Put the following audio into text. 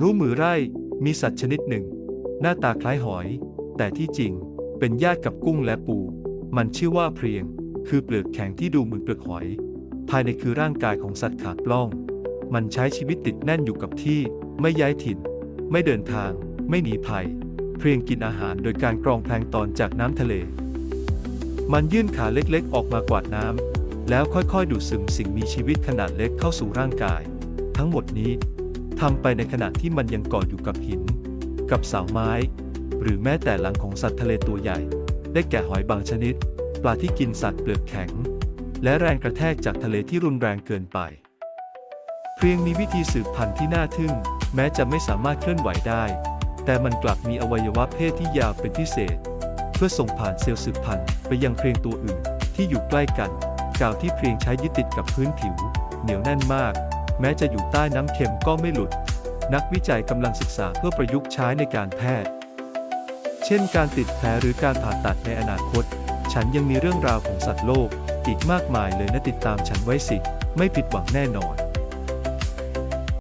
รู้มือไร่มีสัตว์ชนิดหนึ่ง หน้าตาคล้ายหอย แต่ที่จริงเป็นญาติกับกุ้งและปู มันชื่อว่าเพรียง คือเปลือกแข็งที่ดูเหมือนเปลือกหอย ภายในคือร่างกายของสัตว์ขาดปล้อง มันใช้ชีวิตติดแน่นอยู่กับที่ ไม่ย้ายถิ่น ไม่เดินทาง ไม่หนีภัย เพรียงกินอาหารโดยการกรองแพลงตอนจากน้ำทะเล มันยื่นขาเล็กๆ ออกมากวาดน้ำแล้วค่อยๆ ดูดซึมสิ่งมีชีวิตขนาดเล็กเข้าสู่ร่างกาย ทั้งหมดนี้ ทำไปในขณะที่มันยังเกาะอยู่กับหิน กับเสาไม้ หรือแม้แต่หลังของสัตว์ทะเลตัวใหญ่ ได้แก่หอยบางชนิด ปลาที่กินสัตว์เปลือกแข็ง และแรงกระแทกจากทะเลที่รุนแรงเกินไป เพียงมีวิธีสืบพันธุ์ที่น่าทึ่ง แม้จะไม่สามารถเคลื่อนไหวได้ แต่มันกลับมีอวัยวะเพศที่ยาวเป็นพิเศษ เพื่อส่งผ่านเซลล์สืบพันธุ์ไปยังเพียงตัวอื่นที่อยู่ใกล้กัน กาวที่เพียงใช้ยึดติดกับพื้นผิว เหนียวแน่นมาก แม้จะอยู่ใต้น้ำเค็มก็ไม่หลุด นักวิจัยกำลังศึกษาเพื่อประยุกต์ใช้ในการแพทย์ เช่นการติดแผลหรือการผ่าตัดในอนาคต ฉันยังมีเรื่องราวของสัตว์โลก อีกมากมายเลยนะติดตามฉันไว้สิ ไม่ผิดหวังแน่นอน